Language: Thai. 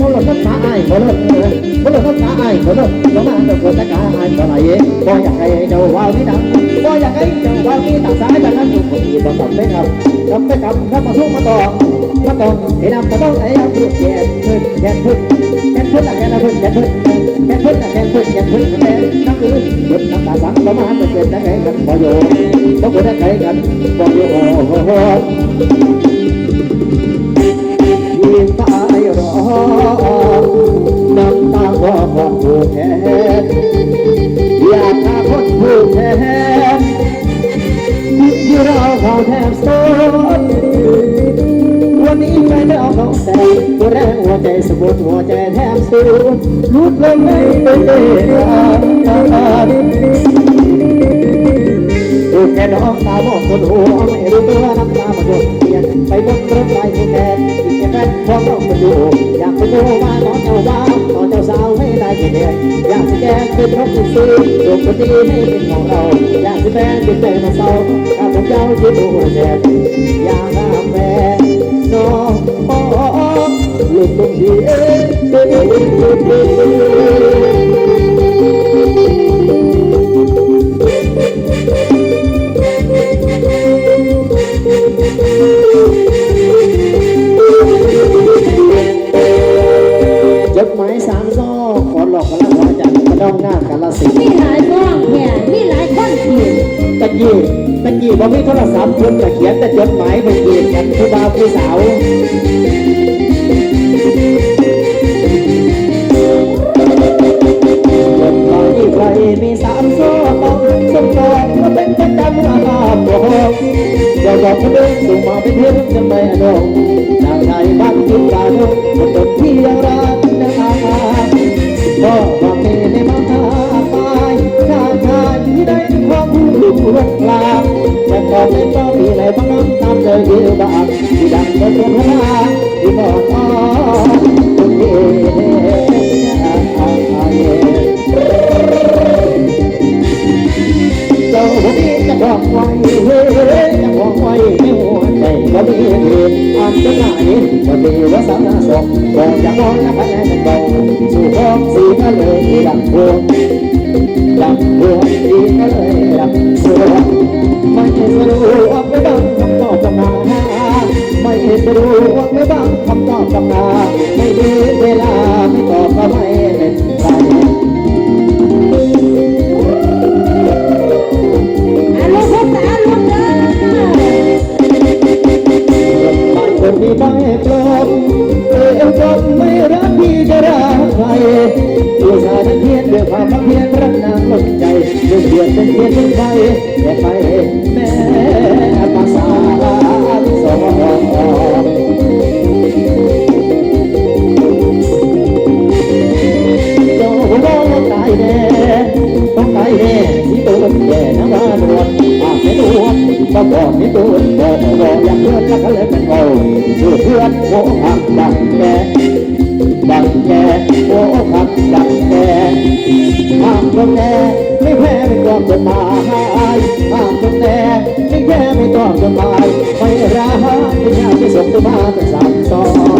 มลภตาไอ้มลภมลภตาไอ้มลภน้องมาจะเกิดตะกาไอ้ก็ไหลบ่อยากให้เจ้าว่าวนี่ดังบ่อยากให้เจ้าว่าวนี่ตักสายจากนั้นอยู่คนดีบ่ต้องไปครับจำไปกับถ้ามาทุ่งมาต่อมาต้องให้นำมาต้องไอ้เอาพื่อแก่ขึ้นแก่ขึ้นแก่ขึ้นละแก่ละขึ้นแก่ขึ้นแก่ขึ้นละแก่ขึ้นแก่ขึ้นแก่น้ำคือหยุดน้ำตาสังบ่มาจะเกิดได้กันบ่อยู่ต้องเกิดได้กันบ่อยู่โอ้โห แทบสนวันนี้ไม่ได้เอาเขาแต่หัวแรงหัวใจสมบูรณ์หัวใจแทบสูญลุดลงไม่เป็นเรื่องดูแค่น้องตาบอดคนหัวไม่รู้ตัวน้ำตามันหยดเปลี่ยนไปบนรถไฟผู้แทนอีกแค่แฟนของเรามาดูอยากไปดูว่าน้องเจ้าบ้า สีแดือยากจะแดงเป็นรถที่ซื้อดวงคนดีให้เป็นของเรา อยากจะแดงเป็นใจมาเศร้าข้าพเจ้าที่ตัวแดงอยากงามแม่น้องพ่อหลุดตรงที่เอ๊ะ กี้ตะกี้บ่มีโทรศัพท์เพิ่นก็เขียนแต่จดหมายไปเกียนกันผู้บ่าวผู้สาวจดหมายใครมีสามโซ้อต้องส่งต่อมาเป็นประจำอาภาพบอกอย่าบอกคนเดินส่งมาเป็นเพื่อนจะไม่อดองนางไทยบ้านทุกการคนตนที่ยั ก่อนเป็นก็มีอะไรบ้างน้ำตามเลยยอะบ้างที่ดังก็ตรงหน้าที่บอกอ๋อคนเดีเจ้าบ่มีจะบอกไว้จะบอกไว้ในหัวใจก็มีเหตุอันจะไหนก็มีว่าสารสมบอกจะมองนะพันให้มันเบาสู่ห้องสีก็เลยดังพวงดังดวงดีก็เลย คำตอบกำนาไม่มีเวลาไม่ตอบก็ไม่เป็นไรอารมณ์พุทธอมณ์เอบางคนมีไม่ปลอบเออจนไม่รักพี่จะรักใครดูสาดันเทียนด้วยความเพียรรักนางลงใจเดือดเดือดเป็นเทียนเป็นไฟแต่ไปแม่ภาษาสอง ที่ตัวแย่นะมาหนวดปากไม่หนวดก็บอกไม่ตัวบอกบอกอยากเพื่อนแล้วก็เลยเป็นเราชื่อเพื่อนโอ้หักดังแกดังแกโอ้หักดังแกห้ามคนแน่ไม่แพ้ไม่กลัวจนตายห้ามคนแน่ไม่แพ้ไม่ต้องจนตายไม่รักไม่ยากจะส่งตัวมาแต่สามสอง